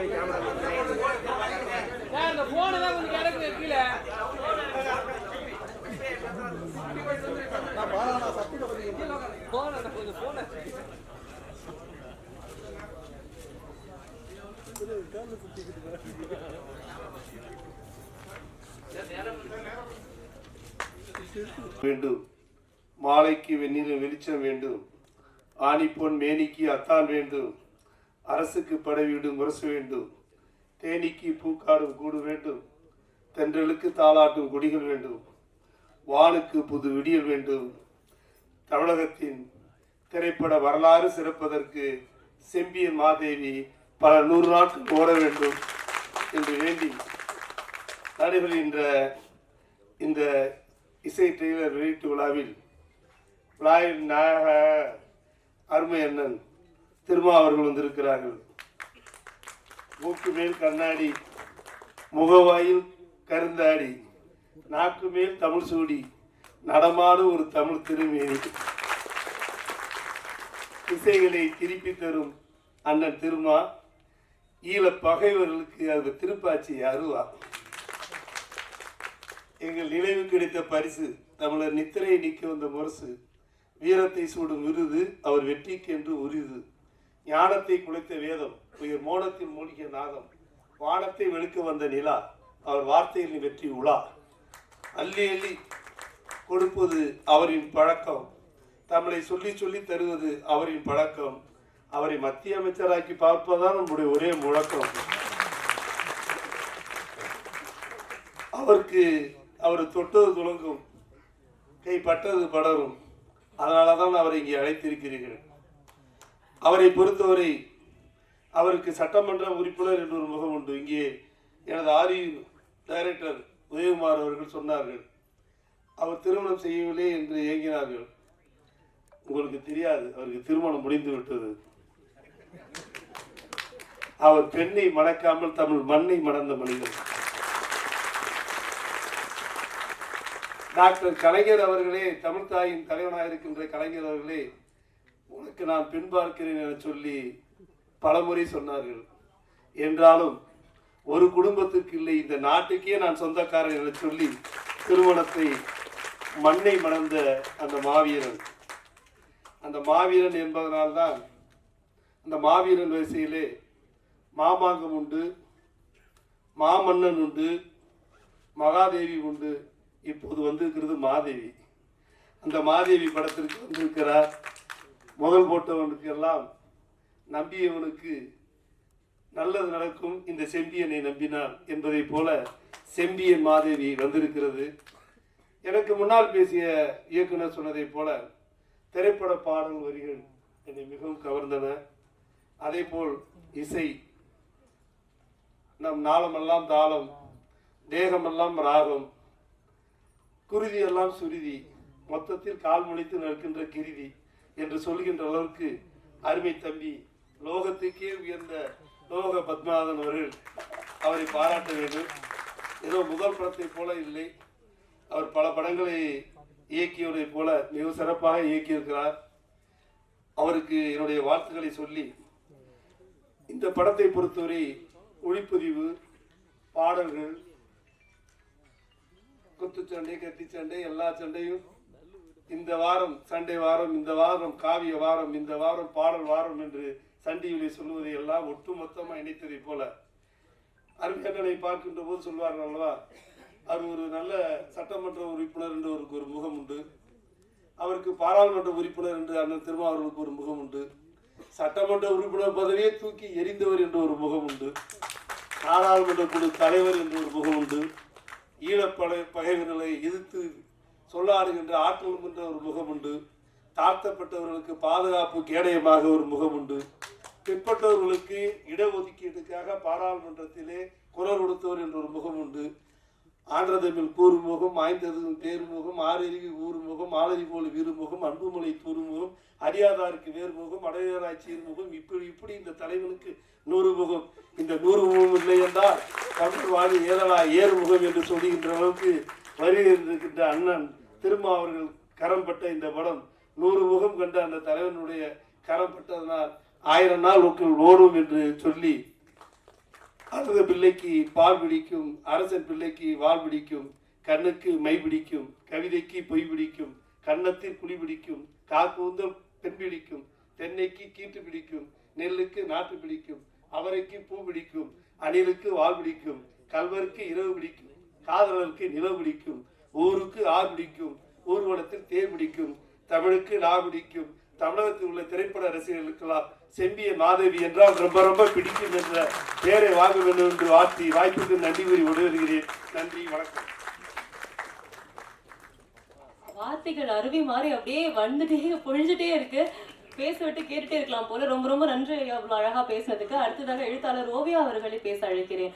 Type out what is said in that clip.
அந்த வேண்டும். மாலைக்கு வெந்நீர் வெளிச்சம் வேண்டும். ஆணிப்பொன் மேனிக்கு அத்தான் வேண்டும். அரசுக்கு படைவீடு முரசு வேண்டும். தேனிக்கு பூக்காடும் கூடு வேண்டும். தென்றலுக்கு தாளாட்டும் கொடிகள் வேண்டும். வானுக்கு புது விடியல் வேண்டும். தமிழகத்தின் திரைப்பட வரலாறு சிறப்பதற்கு செம்பிய மாதேவி பல நூறு நாட்கள் ஓட வேண்டும் என்று வேண்டி நடைபெறுகின்ற இந்த இசை டெய்லர் வெளியீட்டு விழாவில் விழாவின் நாயக அருமை அண்ணன் திருமா அவர்கள் வந்திருக்கிறார்கள். மூக்கு மேல் கண்ணாடி முகவாயில் கருந்தாடி நாக்கு மேல் தமிழ் சூடி நடமாடும் ஒரு தமிழ் திருமேனி. இசைகளை திருப்பி தரும் அண்ணன் திருமா ஈழ பகைவர்களுக்கு அந்த திருப்பாச்சி அருவா. எங்கள் நினைவு கிடைத்த பரிசு தமிழர் நித்திரையை நிற்க வந்த முரசு வீரத்தை சூடும் விருது அவர் வெற்றிக்கென்று உரிது. ஞானத்தை குளித்த வேதம் உயிர் மோனத்தில் மூழ்கிய நாதம் வானத்தை வெளுக்க வந்த நிலா அவர் வார்த்தையில் வெற்றி உலா. அள்ளி அள்ளி கொடுப்பது அவரின் பழக்கம். தமிழை சொல்லி சொல்லி தருவது அவரின் பழக்கம். அவரை மத்திய அமைச்சராக்கி பார்ப்பதுதான் நம்முடைய ஒரே முழக்கம். அவருக்கு அவர் தொட்டது துளங்கும் கை பட்டது படரும். அதனால தான் அவரை இங்கே அழைத்திருக்கிறீர்கள். அவரை பொறுத்தவரை அவருக்கு சட்டமன்ற உறுப்பினர் என்று ஒரு முகம் உண்டு. இங்கே எனது ஆரி டைரக்டர் உதயகுமார் அவர்கள் சொன்னார்கள் அவர் திருமணம் செய்யவில்லை என்று ஏங்கினார்கள். உங்களுக்கு தெரியாது அவருக்கு திருமணம் முடிந்து விட்டது. அவர் பெண்ணை மணக்காமல் தமிழ் மண்ணை மணந்த மனிதர். டாக்டர் கலைஞர் அவர்களே தமிழ் தாயின் தலைவனாக இருக்கின்ற கலைஞர் அவர்களே உனக்கு நான் பின்பார்க்கிறேன் என சொல்லி பலமுறை சொன்னார்கள். என்றாலும் ஒரு குடும்பத்துக்கு இல்லை இந்த நாட்டுக்கே நான் சொந்தக்காரன் என சொல்லி திருமணத்தை மண்ணை மணந்த அந்த மாவீரன். அந்த மாவீரன் என்பதனால்தான் அந்த மாவீரன் வரிசையிலே மாமாங்கம் உண்டு மாமன்னன் உண்டு மகாதேவி உண்டு. இப்போது வந்திருக்கிறது மாதேவி. அந்த மாதேவி படத்திற்கு வந்திருக்கிறார். முதல் போட்டவனுக்கு எல்லாம் நம்பியவனுக்கு நல்லது நடக்கும். இந்த செம்பியனை நம்பினான் என்பதைப் போல செம்பியன் மாதேவி வந்திருக்கிறது. எனக்கு முன்னால் பேசிய இயக்குனர் சொன்னதைப் போல திரைப்பட பாடல் வரிகள் என்னை மிகவும் கவர்ந்தன. அதே போல் இசை நம் நாளமெல்லாம் தாளம் தேகமெல்லாம் ராகம் குருதி எல்லாம் சுருதி மொத்தத்தில் கால் முளைத்து நிற்கின்ற கிருதி என்று சொல்கின்ற அளவுக்கு அருமை தம்பி லோகத்துக்கே உயர்ந்த லோக பத்மநாதன் அவர்கள் அவரை பாராட்ட வேண்டும். ஏதோ முதல் படத்தை போல இல்லை. அவர் பல படங்களை இயக்கியவரை போல மிக சிறப்பாக இயக்கியிருக்கிறார். அவருக்கு என்னுடைய வாழ்த்துக்களை சொல்லி இந்த படத்தை பொறுத்தவரை ஒளிப்பதிவு பாடல்கள் குத்துச்சண்டை கத்திச்சண்டை எல்லா சண்டையும் இந்த வாரம் சண்டே வாரம் இந்த வாரம் காவிய வாரம் இந்த வாரம் பாடல் வாரம் என்று சண்டியிலே சொல்லுவதை எல்லாம் ஒட்டுமொத்தமாக இணைத்ததைப் போல அருமையண்ணனை பார்க்கின்ற போது சொல்வார்கள் அல்லவா? அவர் ஒரு நல்ல சட்டமன்ற உறுப்பினர் என்று அவருக்கு ஒரு முகம் உண்டு. அவருக்கு பாராளுமன்ற உறுப்பினர் என்று அண்ணன் திருமாவர்களுக்கு ஒரு முகம் உண்டு. சட்டமன்ற உறுப்பினர் பதவியை தூக்கி எரிந்தவர் என்று ஒரு முகம் உண்டு. நாடாளுமன்ற குழு தலைவர் என்று ஒரு முகம் உண்டு. ஈழப்படை பகைவர்களை எதிர்த்து சொல்லாடுகின்ற ஆற்றலும் என்ற ஒரு முகம் உண்டு தாழ்த்தப்பட்டவர்களுக்கு பாதுகாப்பு கேடயமாக ஒரு முகம் உண்டு பிற்பட்டவர்களுக்கு இடஒதுக்கீட்டுக்காக பாராளுமன்றத்திலே குரல் கொடுத்தவர் என்ற ஒரு முகம் உண்டு ஆன்றதமிழ் கூறுமுகம் ஆய்ந்ததும் பேருமுகம் ஆறறிவி ஊறுமுகம் ஆளறி போல் வீறுமுகம் அன்புமலை தூறுமுகம் அறியாதாருக்கு வேறுமுகம் அடையாராய்ச்சியின் முகம் இப்படி இப்படி இந்த தலைவனுக்கு நூறு முகம். இந்த நூறு முகம் இல்லை என்றால் தமிழ் வாழி ஏறலா ஏறுமுகம் என்று சொல்லுகின்ற அளவுக்கு வருகின்ற அண்ணன் திரும்ப அவர்கள் கரம் பட்ட இந்த படம் நூறு முகம் கண்ட அந்த தலைவனுடைய கரம் பட்டதனால் ஆயிரம் நாள் உக்கள் ஓடும் என்று சொல்லி அழுத பிள்ளைக்கு பால் பிடிக்கும் அரசன் பிள்ளைக்கு வால் பிடிக்கும் கண்ணுக்கு மை பிடிக்கும் கவிதைக்கு பொய் பிடிக்கும் கன்னத்தில் குழி பிடிக்கும் காக்கூந்தல் பெண் பிடிக்கும் தென்னைக்கு கீட்டு பிடிக்கும் நெல்லுக்கு நாட்டு பிடிக்கும் அவரைக்கு பூ பிடிக்கும் அணிலுக்கு வால் பிடிக்கும் கல்வருக்கு இரவு பிடிக்கும் காதலருக்கு நிலவு பிடிக்கும் ஊருக்கு ஆர் பிடிக்கும் ஊர்வலத்தில் தேர் பிடிக்கும் தமிழுக்கு நா பிடிக்கும் தமிழகத்தில் உள்ள திரைப்பட ரசிகர்களுக்கெல்லாம் செம்பிய மாதவி என்றால் ரொம்ப ரொம்ப பிடிக்கும் என்ற பெயரை வாங்க வேண்டும் என்று வாழ்த்தி வாய்ப்புக்கு நன்றி கூறி விடுவருகிறேன் நன்றி வணக்கம். வார்த்தைகள் அருவி மாதிரி அப்படியே வந்துட்டே பொழிஞ்சுட்டே இருக்கு. பேச விட்டு கேட்டுட்டே இருக்கலாம் போல. ரொம்ப ரொம்ப நன்றி ஐயா அவ்வளவு அழகா பேசினதுக்கு. அடுத்ததாக எழுத்தாளர் ஓவியா அவர்களை பேச அழைக்கிறேன்.